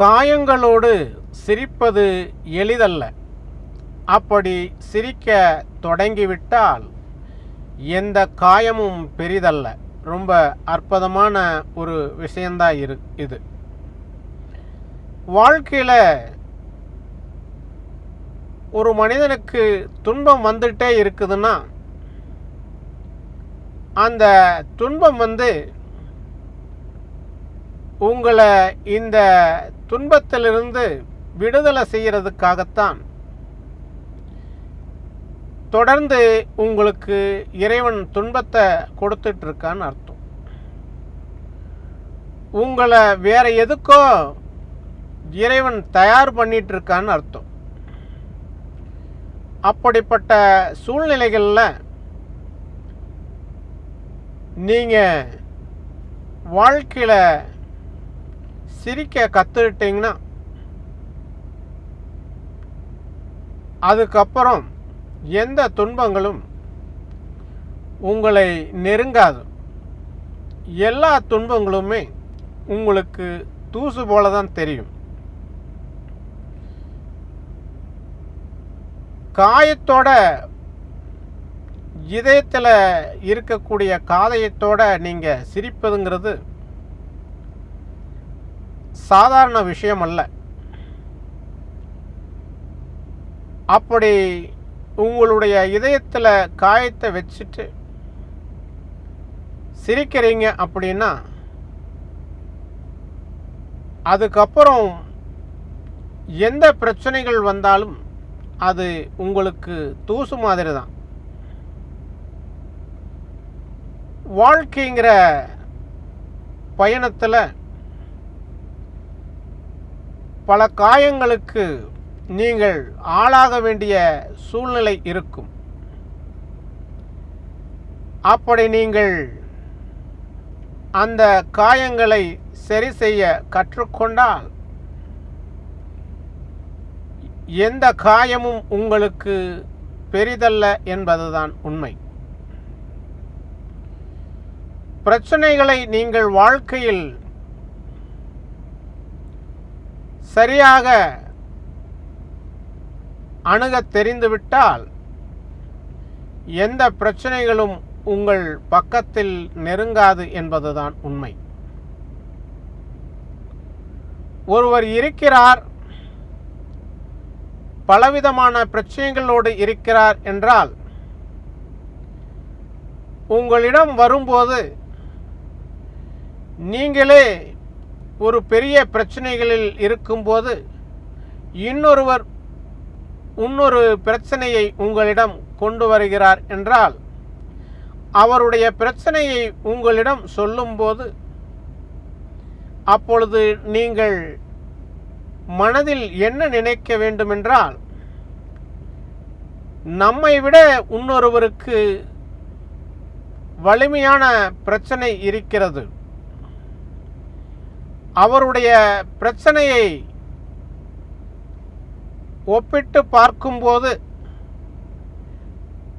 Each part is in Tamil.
காயங்களோடு சிரிப்பது எளிதல்ல. அப்படி சிரிக்க தொடங்கிவிட்டால் எந்த காயமும் பெரிதல்ல. ரொம்ப அற்புதமான ஒரு விஷயந்தான் இரு இது. வாழ்க்கையில் ஒரு மனிதனுக்கு துன்பம் வந்துட்டே இருக்குதுன்னா அந்த துன்பம் வந்து உங்களை இந்த துன்பத்திலிருந்து விடுதலை செய்கிறதுக்காகத்தான் தொடர்ந்து உங்களுக்கு இறைவன் துன்பத்தை கொடுத்துட்டு இருக்கான்னு அர்த்தம். உங்களை வேற எதுக்கோ இறைவன் தயார் பண்ணிட்டு இருக்கான்னு அர்த்தம். அப்படிப்பட்ட சூழ்நிலைகளில் நீங்கள் வாழ்க்கையில் சிரிக்க கற்றுக்கிட்டீங்கன்னா அதுக்கப்புறம் எந்த துன்பங்களும் உங்களை நெருங்காது. எல்லா துன்பங்களுமே உங்களுக்கு தூசு போல தான் தெரியும். காயத்தோட இதயத்தில் இருக்கக்கூடிய காதயத்தோட நீங்கள் சிரிப்பதுங்கிறது சாதாரண விஷயம் அல்ல. அப்படி உங்களுடைய இதயத்தில் காயத்தை வச்சுட்டு சிரிக்கிறீங்க அப்படின்னா அதுக்கப்புறம் எந்த பிரச்சனைகள் வந்தாலும் அது உங்களுக்கு தூசு மாதிரி தான் வாழ்க்கைங்கிற பயணத்தில் பல காயங்களுக்கு நீங்கள் ஆளாக வேண்டிய சூழ்நிலை இருக்கும். அப்படி நீங்கள் அந்த காயங்களை சரி செய்ய கற்றுக்கொண்டால் எந்த காயமும் உங்களுக்கு பெரிதல்ல என்பதுதான் உண்மை. பிரச்சனைகளை நீங்கள் வாழ்க்கையில் சரியாக அணுக தெரிந்துவிட்டால் எந்த பிரச்சனைகளும் உங்கள் பக்கத்தில் நெருங்காது என்பதுதான் உண்மை. ஒருவர் இருக்கிறார் பலவிதமான பிரச்சனைகளோடு இருக்கிறார் என்றால் உங்களிடம் வரும்போது நீங்களே ஒரு பெரிய பிரச்சனைகளில் இருக்கும்போது இன்னொருவர் இன்னொரு பிரச்சனையை உங்களிடம் கொண்டு வருகிறார் என்றால் அவருடைய பிரச்சனையை உங்களிடம் சொல்லும்போது அப்பொழுது நீங்கள் மனதில் என்ன நினைக்க வேண்டுமென்றால் நம்மை விட இன்னொருவருக்கு வலிமையான பிரச்சனை இருக்கிறது. அவருடைய பிரச்சனையை ஒப்பிட்டு பார்க்கும்போது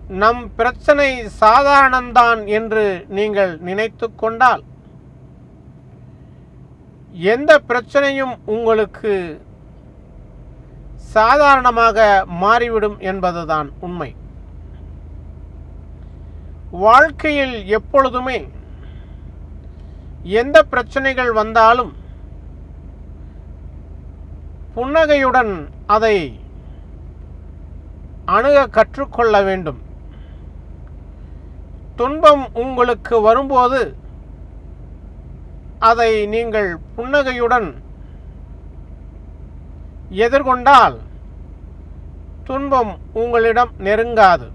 நம் பிரச்சனை சாதாரணம்தான் என்று நீங்கள் நினைத்து கொண்டால் எந்த பிரச்சனையும் உங்களுக்கு சாதாரணமாக மாறிவிடும் என்பதுதான் உண்மை. வாழ்க்கையில் எப்பொழுதுமே எந்த பிரச்சனைகள் வந்தாலும் புன்னகையுடன் அதை அணுக கற்றுக்கொள்ள வேண்டும். துன்பம் உங்களுக்கு வரும்போது அதை நீங்கள் புன்னகையுடன் எதிர்கொண்டால் துன்பம் உங்களிடம் நெருங்காது.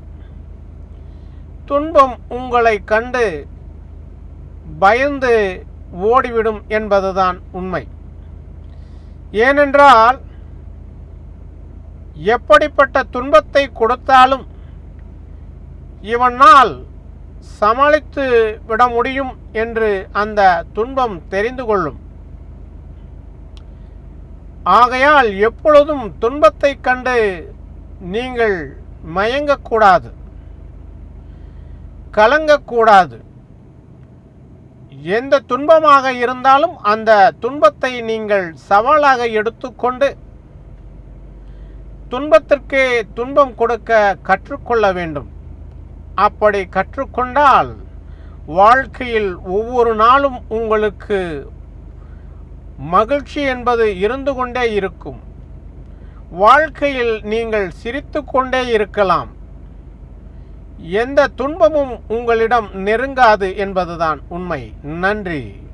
துன்பம் உங்களை கண்டு பயந்து ஓடிவிடும் என்பதுதான் உண்மை. ஏனென்றால் எப்படிப்பட்ட துன்பத்தை கொடுத்தாலும் இவனால் சமாளித்து விட முடியும் என்று அந்த துன்பம் தெரிந்து கொள்ளும். ஆகையால் எப்பொழுதும் துன்பத்தை கண்டு நீங்கள் மயங்கக்கூடாது கலங்கக்கூடாது. எந்த துன்பமாக இருந்தாலும் அந்த துன்பத்தை நீங்கள் சவாலாக எடுத்துக்கொண்டு துன்பத்திற்கே துன்பம் கொடுக்க கற்றுக்கொள்ள வேண்டும். அப்படி கற்றுக்கொண்டால் வாழ்க்கையில் ஒவ்வொரு நாளும் உங்களுக்கு மகிழ்ச்சி என்பது இருந்து கொண்டே இருக்கும். வாழ்க்கையில் நீங்கள் சிரித்து கொண்டே இருக்கலாம். எந்த துன்பமும் உங்களிடம் நெருங்காது என்பதுதான் உண்மை. நன்றி.